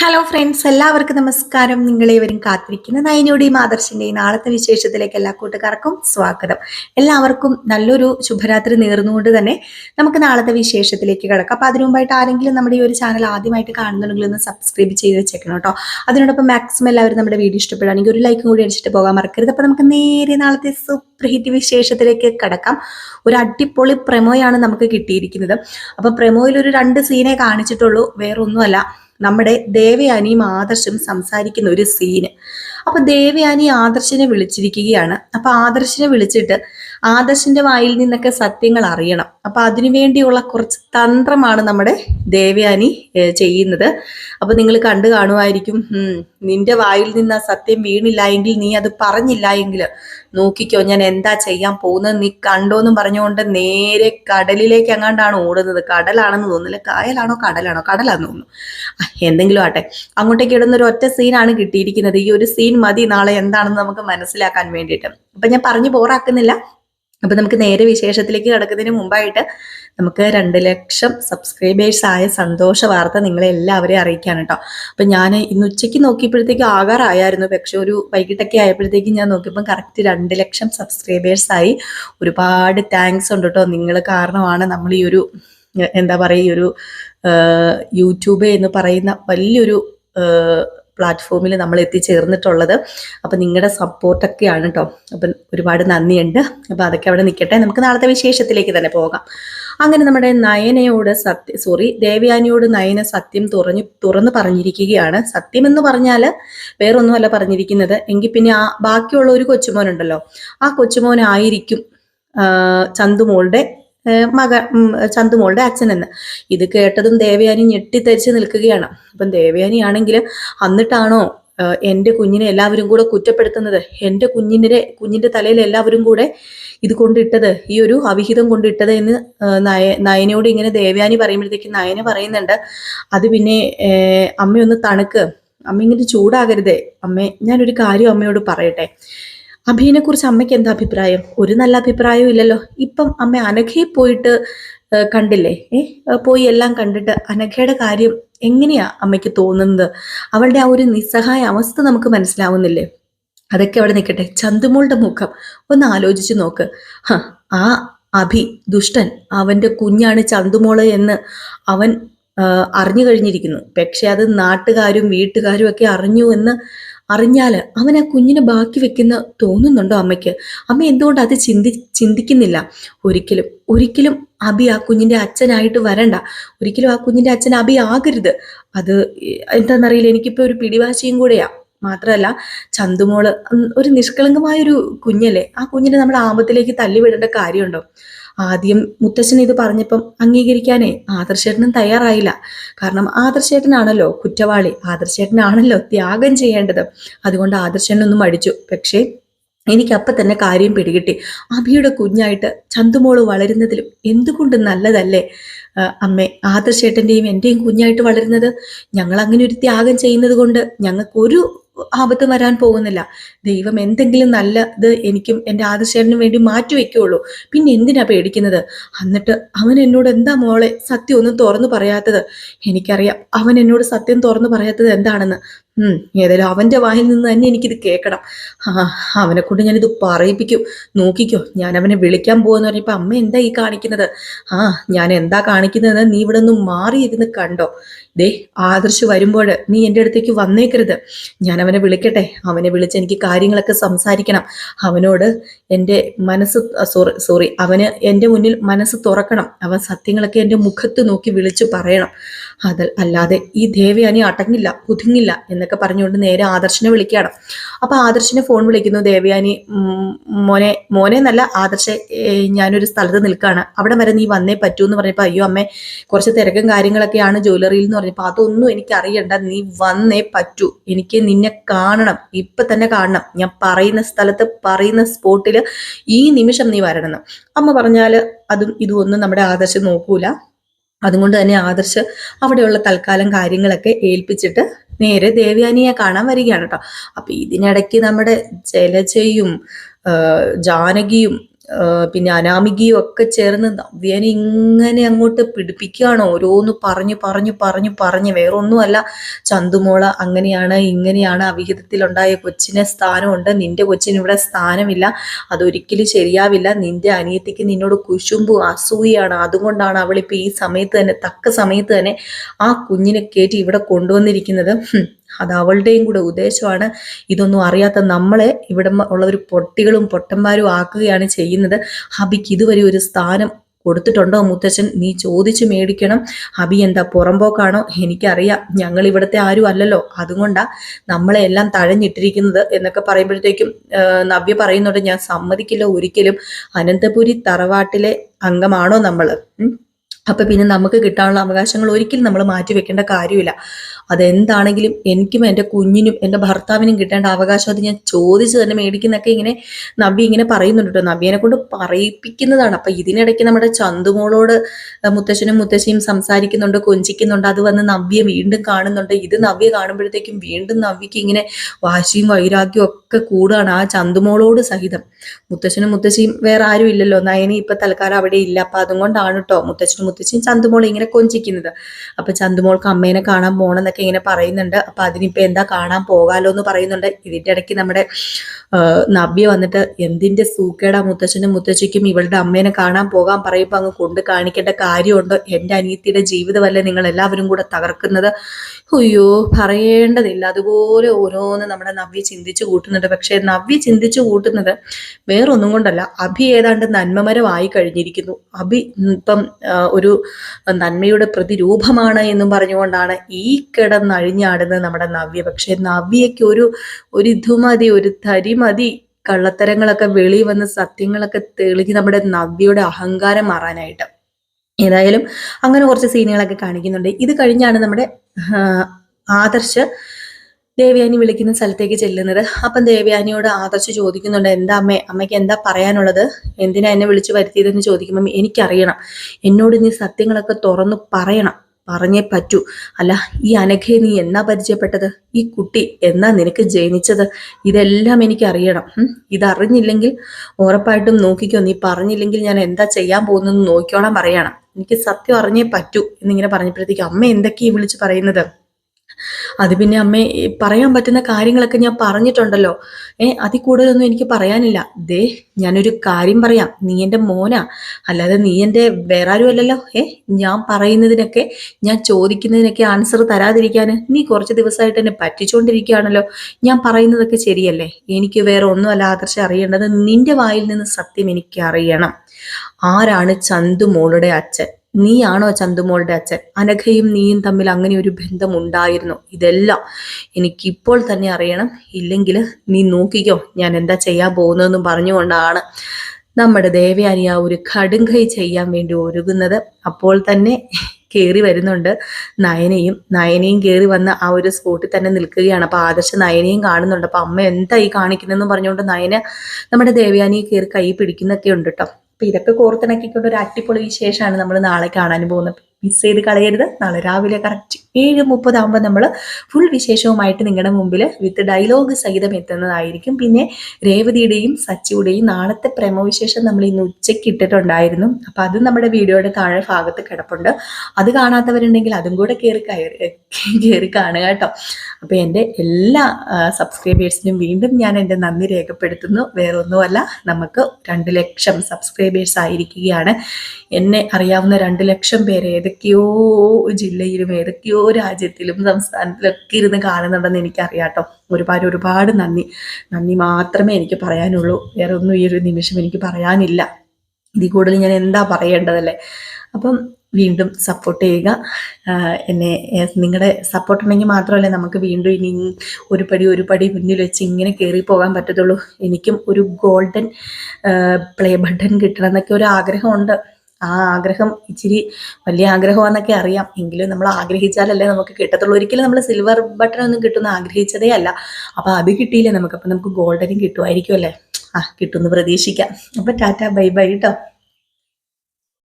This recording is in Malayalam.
ഹലോ ഫ്രണ്ട്സ് എല്ലാവർക്കും നമസ്കാരം. നിങ്ങളേവരും കാത്തിരിക്കുന്ന. നയനയുടെയും ആദർശിന്റെയും നാളത്തെ വിശേഷത്തിലേക്ക് എല്ലാ കൂട്ടുകാർക്കും സ്വാഗതം. എല്ലാവർക്കും നല്ലൊരു ശുഭരാത്രി നേർന്നുകൊണ്ട് തന്നെ നമുക്ക് നാളത്തെ വിശേഷത്തിലേക്ക് കിടക്കാം. അപ്പൊ അതിനു മുമ്പായിട്ട് ആരെങ്കിലും നമ്മുടെ ഈ ഒരു ചാനൽ ആദ്യമായിട്ട് കാണുന്നുണ്ടെങ്കിൽ ഒന്ന് സബ്സ്ക്രൈബ് ചെയ്ത് വെച്ചേക്കണം കേട്ടോ. അതിനോടൊപ്പം മാക്സിമം എല്ലാവരും നമ്മുടെ വീഡിയോ ഇഷ്ടപ്പെടുകയാണെങ്കിൽ ഒരു ലൈക്കും കൂടി അടിച്ചിട്ട് പോകാൻ മറക്കരുത്. അപ്പൊ നമുക്ക് നേരെ നാളത്തെ സൂപ്പർ ഹിറ്റ് വിശേഷത്തിലേക്ക് കിടക്കാം. ഒരു അടിപൊളി പ്രമോയാണ് നമുക്ക് കിട്ടിയിരിക്കുന്നത്. അപ്പൊ പ്രമോയിൽ ഒരു രണ്ട് സീനെ കാണിച്ചിട്ടുള്ളൂ. വേറൊന്നുമല്ല. നമ്മുടെ ദേവയാനിയും ആദർശും സംസാരിക്കുന്ന ഒരു സീന് അപ്പൊ ദേവയാനി ആദർശിനെ വിളിച്ചിരിക്കുകയാണ്. അപ്പൊ ആദർശിനെ വിളിച്ചിട്ട് ആദർശിന്റെ വായിൽ നിന്നൊക്കെ സത്യങ്ങൾ അറിയണം. അപ്പൊ അതിനുവേണ്ടിയുള്ള കുറച്ച് തന്ത്രമാണ് നമ്മുടെ ദേവയാനി ചെയ്യുന്നത്. അപ്പൊ നിങ്ങൾ കണ്ടു കാണുമായിരിക്കും. നിന്റെ വായിൽ നിന്ന് ആ സത്യം വീണില്ല എങ്കിൽ നീ അത് പറഞ്ഞില്ല എങ്കിൽ നോക്കിക്കോ ഞാൻ എന്താ ചെയ്യാൻ പോകുന്നത്? നീ കണ്ടോന്നും പറഞ്ഞുകൊണ്ട് നേരെ കടലിലേക്ക് എങ്ങാണ്ടാണ് ഓടുന്നത്. കടലാണെന്ന് തോന്നുന്നില്ല കായലാണോ കടലാണോ? കടലാന്ന് തോന്നുന്നു. എന്തെങ്കിലും ആട്ടെ. അങ്ങോട്ടേക്ക് ഇടുന്ന ഒരു ഒറ്റ സീനാണ് കിട്ടിയിരിക്കുന്നത്. ഈ ഒരു സീൻ മതി നാളെ എന്താണെന്ന് നമുക്ക് മനസ്സിലാക്കാൻ വേണ്ടിയിട്ട്. അപ്പൊ ഞാൻ പറഞ്ഞു ബോറാക്കുന്നില്ല അപ്പൊ നമുക്ക് നേരെ വിശേഷത്തിലേക്ക് കിടക്കുന്നതിന് മുമ്പായിട്ട് നമുക്ക് രണ്ട് ലക്ഷം സബ്സ്ക്രൈബേഴ്സ് ആയ സന്തോഷ വാർത്ത നിങ്ങളെ എല്ലാവരെയും അറിയിക്കാൻ കേട്ടോ അപ്പൊ ഞാൻ ഇന്ന് ഉച്ചയ്ക്ക് നോക്കിയപ്പോഴത്തേക്ക് ആകാറായിരുന്നു. പക്ഷെ ഒരു വൈകിട്ടൊക്കെ ആയപ്പോഴത്തേക്കും ഞാൻ നോക്കിയപ്പോൾ കറക്റ്റ് രണ്ട് ലക്ഷം സബ്സ്ക്രൈബേഴ്സ് ആയി. ഒരുപാട് താങ്ക്സ് ഉണ്ട് കേട്ടോ നിങ്ങൾ കാരണമാണ് നമ്മൾ ഈ ഒരു എന്താ പറയുക ഈ ഒരു യൂട്യൂബ് എന്ന് പറയുന്ന വലിയൊരു പ്ലാറ്റ്ഫോമിൽ നമ്മൾ എത്തിച്ചേർന്നിട്ടുള്ളത് അപ്പം നിങ്ങളുടെ സപ്പോർട്ടൊക്കെയാണ് കേട്ടോ അപ്പം ഒരുപാട് നന്ദിയുണ്ട്. അപ്പം അതൊക്കെ അവിടെ നിൽക്കട്ടെ നമുക്ക് നാളത്തെ വിശേഷത്തിലേക്ക് തന്നെ പോകാം. അങ്ങനെ നമ്മുടെ നയനയോട് സത്യ സോറി ദേവയാനിയോട് നയന സത്യം തുറഞ്ഞു തുറന്നു പറഞ്ഞിരിക്കുകയാണ്. സത്യം എന്ന് പറഞ്ഞാൽ വേറൊന്നുമല്ല പറഞ്ഞിരിക്കുന്നത്. എങ്കിൽ പിന്നെ ആ ബാക്കിയുള്ള ഒരു കൊച്ചുമോനുണ്ടല്ലോ. ആ കൊച്ചുമോനായിരിക്കും ചന്തുമോളുടെ മക ചന്തുമോളുടെ അച്ഛൻ എന്ന് ഇത് കേട്ടതും ദേവയാനി ഞെട്ടിത്തരിച്ച് നിൽക്കുകയാണ്. അപ്പം ദേവയാനി ആണെങ്കിൽ അന്നിട്ടാണോ എന്റെ കുഞ്ഞിനെ എല്ലാവരും കൂടെ കുറ്റപ്പെടുത്തുന്നത്? എന്റെ കുഞ്ഞിന്റെ കുഞ്ഞിന്റെ തലയിൽ എല്ലാവരും കൂടെ ഇത് കൊണ്ടിട്ടത് ഈ ഒരു അവിഹിതം കൊണ്ടിട്ടത് എന്ന് നയ നയനയോട് ഇങ്ങനെ ദേവയാനി പറയുമ്പോഴത്തേക്ക് നയന പറയുന്നുണ്ട്. അത് പിന്നെ അമ്മയൊന്ന് തണുക്ക്. അമ്മ ഇങ്ങനെ ചൂടാകരുതേ. അമ്മേ ഞാനൊരു കാര്യം അമ്മയോട് പറയട്ടെ. അഭിയെ കുറിച്ച് അമ്മയ്ക്ക് എന്താ അഭിപ്രായം? ഒരു നല്ല അഭിപ്രായവും ഇല്ലല്ലോ. ഇപ്പം അമ്മ അനഘയെ പോയിട്ട് കണ്ടില്ലേ? ഏ ഏ, പോയി എല്ലാം കണ്ടിട്ട് അനഘയുടെ കാര്യം എങ്ങനെയാ അമ്മയ്ക്ക് തോന്നുന്നത്? അവളുടെ ആ ഒരു നിസ്സഹായ അവസ്ഥ നമുക്ക് മനസ്സിലാവുന്നില്ലേ? അതൊക്കെ അവിടെ നിൽക്കട്ടെ. ചന്തുമോളുടെ മുഖം ഒന്ന് ആലോചിച്ച് നോക്ക്. ആ അഭി ദുഷ്ടൻ അവന്റെ കുഞ്ഞാണ് ചന്തുമോൾ എന്ന് അവൻ അറിഞ്ഞു കഴിഞ്ഞിരിക്കുന്നു. പക്ഷെ അത് നാട്ടുകാരും വീട്ടുകാരും ഒക്കെ അറിഞ്ഞു എന്ന് അറിഞ്ഞാൽ അവൻ ആ കുഞ്ഞിനെ ബാക്കി വെക്കുന്ന തോന്നുന്നുണ്ടോ അമ്മയ്ക്ക്? അമ്മ എന്തുകൊണ്ട് അത് ചിന്തി ചിന്തിക്കുന്നില്ല? ഒരിക്കലും ഒരിക്കലും അബി ആ കുഞ്ഞിന്റെ അച്ഛനായിട്ട് വരണ്ട. ഒരിക്കലും ആ കുഞ്ഞിന്റെ അച്ഛൻ അബി ആകരുത്. അത് എന്താണെന്നറിയില്ല. എനിക്കിപ്പോ ഒരു പിടിവാശിയും കൂടെയാ. മാത്രമല്ല ചന്തുമോൾ ഒരു നിഷ്കളങ്കമായൊരു കുഞ്ഞല്ലേ? ആ കുഞ്ഞിനെ നമ്മൾ ആപത്തിലേക്ക് തള്ളിവിടേണ്ട കാര്യമുണ്ടോ? ആദ്യം മുത്തശ്ശൻ ഇത് പറഞ്ഞപ്പം അംഗീകരിക്കാനേ ആദർശേട്ടനും തയ്യാറായില്ല. കാരണം ആദർശേട്ടനാണല്ലോ കുറ്റവാളി. ആദർശേട്ടനാണല്ലോ ത്യാഗം ചെയ്യേണ്ടത്. അതുകൊണ്ട് ആദർശനൊന്നും അടിച്ചു പക്ഷേ എനിക്കപ്പം തന്നെ കാര്യം പിടികിട്ടി. അഭിയുടെ കുഞ്ഞായിട്ട് ചന്തുമോൾ വളരുന്നതിലും എന്തുകൊണ്ട് നല്ലതല്ലേ? അമ്മ ആദർശേട്ടന്റെയും എന്റെയും കുഞ്ഞായിട്ട് വളരുന്നത്? ഞങ്ങൾ അങ്ങനെ ഒരു ത്യാഗം ചെയ്യുന്നത് കൊണ്ട് ഞങ്ങൾക്ക് ഒരു ആപത്തും വരാൻ പോകുന്നില്ല. ദൈവം എന്തെങ്കിലും നല്ലത് എനിക്കും എന്റെ ആദർശേരനും വേണ്ടി മാറ്റി വെക്കുള്ളൂ പിന്നെ എന്തിനാ പേടിക്കുന്നത്? എന്നിട്ട് അവൻ എന്നോട് എന്താ മോളെ സത്യം ഒന്നും തുറന്നു പറയാത്തത്? എനിക്കറിയാം അവൻ എന്നോട് സത്യം തുറന്നു പറയാത്തത് എന്താണെന്ന്. ഉം ഏതായാലും അവന്റെ വായിൽ നിന്ന് തന്നെ എനിക്കിത് കേൾക്കണം. ആ അവനെ കൊണ്ട് ഞാനിത് പറയിപ്പിക്കും. നോക്കിക്കോ ഞാൻ അവനെ വിളിക്കാൻ പോകുന്ന പറഞ്ഞപ്പോൾ അമ്മ എന്താ ഈ കാണിക്കുന്നത്? ആ ഞാൻ എന്താ കാണിക്കുന്നത് നീ ഇവിടെ നിന്ന് മാറിയിരുന്ന് കണ്ടോ? ദേ ആദർശ് വരുമ്പോൾ നീ എന്റെ അടുത്തേക്ക് വന്നേക്കരുത്. ഞാൻ അവനെ വിളിക്കട്ടെ. അവനെ വിളിച്ച് എനിക്ക് കാര്യങ്ങളൊക്കെ സംസാരിക്കണം. അവനോട് എന്റെ മനസ്സ് സോറി സോറി അവന് എന്റെ മുന്നിൽ മനസ്സ് തുറക്കണം. അവൻ സത്യങ്ങളൊക്കെ എന്റെ മുഖത്ത് നോക്കി വിളിച്ചു പറയണം. അത് അല്ലാതെ ഈ ദേവയാനി അടങ്ങില്ല കുതിങ്ങില്ല എന്നൊക്കെ പറഞ്ഞുകൊണ്ട് നേരെ ആദർശിനെ വിളിക്കുകയാണ്. അപ്പൊ ആദർശിനെ ഫോൺ വിളിക്കുന്നു ദേവയാനി മോനെ മോനെ എന്നല്ല ആദർശ ഞാനൊരു സ്ഥലത്ത് നിൽക്കുകയാണ്. അവിടെ വരെ നീ വന്നേ പറ്റൂ എന്ന് പറഞ്ഞപ്പോ അയ്യോ അമ്മേ കുറച്ച് തിരക്കും കാര്യങ്ങളൊക്കെയാണ് ജ്വല്ലറിയിൽ എന്ന് പറഞ്ഞപ്പോ അതൊന്നും എനിക്ക് അറിയണ്ട നീ വന്നേ പറ്റൂ. എനിക്ക് നിന്നെ കാണണം ഇപ്പൊ തന്നെ കാണണം. ഞാൻ പറയുന്ന സ്ഥലത്ത് പറയുന്ന സ്പോട്ടിൽ ഈ നിമിഷം നീ വരണം അമ്മ പറഞ്ഞാൽ അതും ഇതും ഒന്നും നമ്മുടെ ആദർശം നോക്കൂല. അതുകൊണ്ട് തന്നെ ആദർശ് അവിടെയുള്ള തൽക്കാലം കാര്യങ്ങളൊക്കെ ഏൽപ്പിച്ചിട്ട് നേരെ ദേവയാനിയെ കാണാൻ വരികയാണ് കേട്ടോ. അപ്പൊ ഇതിനിടയ്ക്ക് നമ്മുടെ ജലജയും ജാനകിയും പിന്നെ അനാമികയും ഒക്കെ ചേർന്ന് നവ്യനെ ഇങ്ങനെ അങ്ങോട്ട് പിടിപ്പിക്കുകയാണ്. ഓരോന്ന് പറഞ്ഞു പറഞ്ഞു പറഞ്ഞു പറഞ്ഞ്. വേറൊന്നുമല്ല. ചന്തുമോള അങ്ങനെയാണ് ഇങ്ങനെയാണ് അവിഹിതത്തിലുണ്ടായ കൊച്ചിന് സ്ഥാനമുണ്ട്. നിന്റെ കൊച്ചിന് ഇവിടെ സ്ഥാനമില്ല. അതൊരിക്കലും ശരിയാവില്ല. നിന്റെ അനിയത്തിക്ക് നിന്നോട് കുശുമ്പു അസൂയാണ് അതുകൊണ്ടാണ് അവളിപ്പോൾ ഈ സമയത്ത് തന്നെ തക്ക സമയത്ത് തന്നെ ആ കുഞ്ഞിനെ കയറ്റി ഇവിടെ കൊണ്ടുവന്നിരിക്കുന്നത്. അത് അവളുടെയും കൂടെ ഉദ്ദേശമാണ്. ഇതൊന്നും അറിയാത്ത നമ്മളെ ഇവിടെ ഉള്ള ഒരു പൊട്ടികളും പൊട്ടന്മാരും ആക്കുകയാണ് ചെയ്യുന്നത്. ഹബിക്ക് ഇതുവരെ ഒരു സ്ഥാനം കൊടുത്തിട്ടുണ്ടോ മുത്തച്ഛൻ? നീ ചോദിച്ചു മേടിക്കണം. ഹബി എന്താ പുറമ്പോക്കാണോ? എനിക്കറിയാം. ഞങ്ങൾ ഇവിടുത്തെ ആരും അല്ലല്ലോ. അതുകൊണ്ടാ നമ്മളെ എല്ലാം തഴഞ്ഞിട്ടിരിക്കുന്നത് എന്നൊക്കെ പറയുമ്പോഴത്തേക്കും നവ്യ പറയുന്നുണ്ട് ഞാൻ സമ്മതിക്കില്ല ഒരിക്കലും. അനന്തപുരി തറവാട്ടിലെ അംഗമാണോ നമ്മൾ അപ്പൊ പിന്നെ നമുക്ക് കിട്ടാനുള്ള അവകാശങ്ങൾ ഒരിക്കലും നമ്മൾ മാറ്റി വെക്കേണ്ട കാര്യമില്ല. അതെന്താണെങ്കിലും എനിക്കും എന്റെ കുഞ്ഞിനും എന്റെ ഭർത്താവിനും കിട്ടേണ്ട അവകാശം അത് ഞാൻ ചോദിച്ച് തന്നെ മേടിക്കുന്നൊക്കെ ഇങ്ങനെ നവ്യ ഇങ്ങനെ പറയുന്നുണ്ട് കേട്ടോ. നവ്യനെ കൊണ്ട് പറയിപ്പിക്കുന്നതാണ്. അപ്പൊ ഇതിനിടയ്ക്ക് നമ്മുടെ ചന്തുമോളോട് മുത്തശ്ശനും മുത്തശ്ശിയും സംസാരിക്കുന്നുണ്ട് കൊഞ്ചിക്കുന്നുണ്ട്. അത് വന്ന് നവ്യ വീണ്ടും കാണുന്നുണ്ട്. ഇത് നവ്യ കാണുമ്പോഴത്തേക്കും വീണ്ടും നവ്യക്ക് ഇങ്ങനെ വാശിയും വൈരാഗ്യവും ഒക്കെ കൂടുകയാണ് ആ ചന്തുമോളോട് സഹിതം. മുത്തശ്ശനും മുത്തശ്ശിയും വേറെ ആരും ഇല്ലല്ലോ. നയനി ഇപ്പൊ തൽക്കാലം അവിടെ ഇല്ല. അപ്പൊ അതുകൊണ്ടാണ് കേട്ടോ മുത്തശ്ശനും മുത്തശ്ശിയും ചന്തുമോൾ ഇങ്ങനെ കൊഞ്ചിക്കുന്നത്. അപ്പൊ ചന്തുമോൾക്ക് അമ്മേനെ കാണാൻ പോണെന്നൊക്കെ ഇങ്ങനെ പറയുന്നുണ്ട്. അപ്പൊ അതിനിപ്പോ എന്താ കാണാൻ പോകാലോ എന്ന് പറയുന്നുണ്ട്. ഇതിന്റെ ഇടയ്ക്ക് നമ്മുടെ നവ്യ വന്നിട്ട് എന്തിന്റെ സൂക്കേടാ മുത്തച്ഛനും മുത്തശ്ശിക്കും ഇവളുടെ അമ്മേനെ കാണാൻ പോകാൻ പറയുമ്പോ അങ്ങ് കൊണ്ട് കാണിക്കേണ്ട കാര്യമുണ്ടോ? എന്റെ അനിയത്തിയുടെ ജീവിതമല്ലേ നിങ്ങൾ എല്ലാവരും കൂടെ തകർക്കുന്നത്? അയ്യോ പറയേണ്ടതില്ല. അതുപോലെ ഓരോന്ന് നമ്മുടെ നവ്യ ചിന്തിച്ചു കൂട്ടുന്നുണ്ട്. പക്ഷെ നവ്യ ചിന്തിച്ചു കൂട്ടുന്നത് വേറൊന്നും കൊണ്ടല്ല. അഭി ഏതാണ്ട് നന്മമരമായി കഴിഞ്ഞിരിക്കുന്നു അഭി ഇപ്പം ആ, ഒരു നന്മയുടെ പ്രതിരൂപമാണ് എന്നും പറഞ്ഞുകൊണ്ടാണ് ഈ കിടന്നഴിഞ്ഞാടുന്നത് നമ്മുടെ നവ്യ. പക്ഷെ നവ്യയ്ക്ക് ഒരു ഒരു ഇതുമതി ഒരു തരിമതി കള്ളത്തരങ്ങളൊക്കെ വെളി വന്ന് സത്യങ്ങളൊക്കെ തെളിഞ്ഞ് നമ്മുടെ നവ്യയുടെ അഹങ്കാരം മാറാനായിട്ട്. ഏതായാലും അങ്ങനെ കുറച്ച് സീനുകളൊക്കെ കാണിക്കുന്നുണ്ട്. ഇത് കഴിഞ്ഞാണ് നമ്മുടെ ആദർശ് ദേവയാനി വിളിക്കുന്ന സ്ഥലത്തേക്ക് ചെല്ലുന്നത്. അപ്പം ദേവയാനിയോട് ആദർശ് ചോദിക്കുന്നുണ്ട് എന്താ അമ്മേ അമ്മയ്ക്ക് എന്താ പറയാനുള്ളത്? എന്തിനാ എന്നെ വിളിച്ചു വരുത്തിയതെന്ന് ചോദിക്കുമ്പം എനിക്കറിയണം. എന്നോട് നീ സത്യങ്ങളൊക്കെ തുറന്നു പറയണം. പറഞ്ഞേ പറ്റൂ. അല്ല ഈ അനഘയെ നീ എന്നാ പരിചയപ്പെട്ടത്? ഈ കുട്ടി എന്നാ നിനക്ക് ജനിച്ചത്? ഇതെല്ലാം എനിക്കറിയണം. ഇതറിഞ്ഞില്ലെങ്കിൽ ഉറപ്പായിട്ടും നോക്കിക്കോ. നീ പറഞ്ഞില്ലെങ്കിൽ ഞാൻ എന്താ ചെയ്യാൻ പോകുന്നതെന്ന് നോക്കിക്കോളാൻ പറയണം. എനിക്ക് സത്യം അറിഞ്ഞേ പറ്റൂ എന്നിങ്ങനെ പറഞ്ഞപ്പോഴത്തേക്ക് അമ്മ എന്തൊക്കെയാ ഈ വിളിച്ച് പറയുന്നത്? അത് പിന്നെ അമ്മേ പറയാൻ പറ്റുന്ന കാര്യങ്ങളൊക്കെ ഞാൻ പറഞ്ഞിട്ടുണ്ടല്ലോ. ഏ അതിൽ കൂടുതലൊന്നും എനിക്ക് പറയാനില്ല. ദേ ഞാനൊരു കാര്യം പറയാം. നീ എന്റെ മോനാ. അല്ലാതെ നീ എന്റെ വേറെ ആരും അല്ലല്ലോ ഏ ഞാൻ പറയുന്നതിനൊക്കെ ഞാൻ ചോദിക്കുന്നതിനൊക്കെ ആൻസർ തരാതിരിക്കാൻ നീ കുറച്ച് ദിവസമായിട്ട് എന്നെ പറ്റിച്ചുകൊണ്ടിരിക്കുകയാണല്ലോ ഞാൻ പറയുന്നതൊക്കെ ശരിയല്ലേ? എനിക്ക് വേറെ ഒന്നുമല്ല ആദർശം അറിയേണ്ടത് നിന്റെ വായിൽ നിന്ന് സത്യം എനിക്ക് അറിയണം. ആരാണ് ചന്തു മോളുടെ അച്ഛൻ? നീയാണോ ചന്തുമോളുടെ അച്ഛൻ? അനഘയും നീയും തമ്മിൽ അങ്ങനെ ഒരു ബന്ധം ഉണ്ടായിരുന്നു? ഇതെല്ലാം എനിക്കിപ്പോൾ തന്നെ അറിയണം. ഇല്ലെങ്കിൽ നീ നോക്കിക്കോ ഞാൻ എന്താ ചെയ്യാൻ പോകുന്നതെന്നും പറഞ്ഞുകൊണ്ടാണ് നമ്മുടെ ദേവയാനി ആ ഒരു കടുങ്കൈ ചെയ്യാൻ വേണ്ടി ഒരുങ്ങുന്നത്. അപ്പോൾ തന്നെ കയറി വരുന്നുണ്ട് നയനയും. നയനയും കയറി വന്ന് ആ ഒരു സ്പോട്ടിൽ തന്നെ നിൽക്കുകയാണ്. അപ്പൊ ആദർശ നയനയും കാണുന്നുണ്ട്. അപ്പൊ അമ്മ എന്താ ഈ കാണിക്കുന്നതെന്ന് പറഞ്ഞുകൊണ്ട് നയന നമ്മുടെ ദേവയാനിയെ കയറി കൈ പിടിക്കുന്നൊക്കെ ഉണ്ട് കേട്ടോ. അപ്പൊ ഇതൊക്കെ കോർത്തിണക്കിക്കൊണ്ട് ഒരു അടിപൊളി വിശേഷമാണ് നമ്മൾ നാളെ കാണാൻ പോകുന്നത്. മിസ് ചെയ്ത് കളയരുത്. നാളെ രാവിലെ കറക്റ്റ് ഏഴ് മുപ്പതാകുമ്പോൾ നമ്മൾ ഫുൾ വിശേഷവുമായിട്ട് നിങ്ങളുടെ മുമ്പിൽ വിത്ത് ഡയലോഗ് സഹിതം എത്തുന്നതായിരിക്കും. പിന്നെ രേവതിയുടെയും സച്ചിയുടെയും നാളത്തെ പ്രേമവിശേഷം നമ്മൾ ഇന്ന് ഉച്ചയ്ക്ക് ഇട്ടിട്ടുണ്ടായിരുന്നു. അപ്പോൾ അത് നമ്മുടെ വീഡിയോയുടെ താഴെ ഭാഗത്ത് കിടപ്പുണ്ട്. അത് കാണാത്തവരുണ്ടെങ്കിൽ അതും കൂടെ കയറി കയറി കയറി കാണുക കേട്ടോ. അപ്പം എന്റെ എല്ലാ സബ്സ്ക്രൈബേഴ്സിനും വീണ്ടും ഞാൻ എന്റെ നന്ദി രേഖപ്പെടുത്തുന്നു. വേറൊന്നുമല്ല നമുക്ക് രണ്ട് ലക്ഷം സബ്സ്ക്രൈബേഴ്സ് ആയിരിക്കുകയാണ്. എന്നെ അറിയാവുന്ന രണ്ട് ലക്ഷം പേര് ഏതൊക്കെയോ ജില്ലയിലും ഏതൊക്കെയോ രാജ്യത്തിലും സംസ്ഥാനത്തിലൊക്കെ ഇരുന്ന് കാണുന്നുണ്ടെന്ന് എനിക്കറിയാട്ടോ. ഒരുപാട് ഒരുപാട് നന്ദി. നന്ദി മാത്രമേ എനിക്ക് പറയാനുള്ളൂ. വേറെ ഒന്നും ഈ ഒരു നിമിഷം എനിക്ക് പറയാനില്ല. ഇതിൽ കൂടുതൽ ഞാൻ എന്താ പറയേണ്ടതല്ലേ? അപ്പം വീണ്ടും സപ്പോർട്ട് ചെയ്യുക. എന്നെ നിങ്ങളുടെ സപ്പോർട്ട് ഉണ്ടെങ്കിൽ മാത്രമല്ലേ നമുക്ക് വീണ്ടും ഇനി ഒരു പടി ഒരു പടി മുന്നിൽ വെച്ച് ഇങ്ങനെ കയറി പോകാൻ പറ്റത്തുള്ളൂ. എനിക്കും ഒരു ഗോൾഡൻ പ്ലേ ബട്ടൺ കിട്ടണം എന്നൊക്കെ ഒരു ആഗ്രഹമുണ്ട്. ആ ആഗ്രഹം ഇച്ചിരി വലിയ ആഗ്രഹമാണെന്നൊക്കെ അറിയാം. എങ്കിലും നമ്മൾ ആഗ്രഹിച്ചാലല്ലേ നമുക്ക് കിട്ടത്തുള്ളൂ. ഒരിക്കലും നമ്മൾ സിൽവർ ബട്ടൺ ഒന്നും കിട്ടുന്ന ആഗ്രഹിച്ചതേ അല്ല. അപ്പോൾ അത് കിട്ടിയില്ലേ നമുക്ക്? അപ്പം നമുക്ക് ഗോൾഡനും കിട്ടുമായിരിക്കും അല്ലേ? ആ കിട്ടുമെന്ന് പ്രതീക്ഷിക്കാം. അപ്പം ടാറ്റ ബൈ ബൈ കേട്ടോ